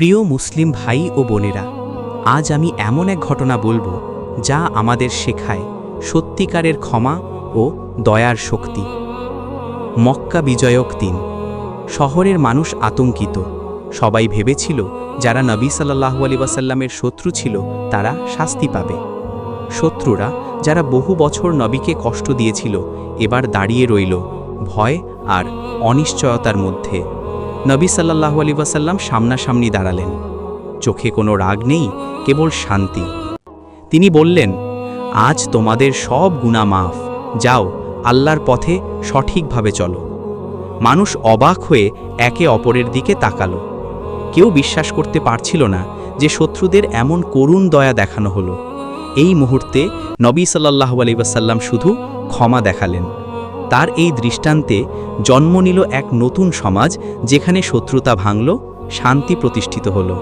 প্রিয় মুসলিম ভাই ও বোনেরা, আজ আমি এমন এক ঘটনা বলব যা আমাদের শেখায় সত্যিকারের ক্ষমা ও দয়ার শক্তি। মক্কা বিজয়ক দিন। শহরের মানুষ আতঙ্কিত। সবাই ভেবেছিল, যারা নবী সাল্লাহু আলী ওয়াসাল্লামের শত্রু ছিল, তারা শাস্তি পাবে। শত্রুরা, যারা বহু বছর নবীকে কষ্ট দিয়েছিল, এবার দাঁড়িয়ে রইল ভয় আর অনিশ্চয়তার মধ্যে। নবী সাল্লাহু আলী ওয়াসাল্লাম সামনাসামনি দাঁড়ালেন। চোখে কোনো রাগ নেই, কেবল শান্তি। তিনি বললেন, আজ তোমাদের সব গুণা মাফ। যাও, আল্লাহর পথে সঠিকভাবে চলো। মানুষ অবাক হয়ে একে অপরের দিকে তাকালো। কেউ বিশ্বাস করতে পারছিল না যে শত্রুদের এমন করুণ দয়া দেখানো হলো। এই মুহূর্তে নবী সাল্লাহু আলাইসাল্লাম শুধু ক্ষমা দেখালেন। তার এই দৃষ্টান্তে জন্ম নিল এক নতুন সমাজ যেখানে শত্রুতা ভাঙল শান্তি প্রতিষ্ঠিত হলো।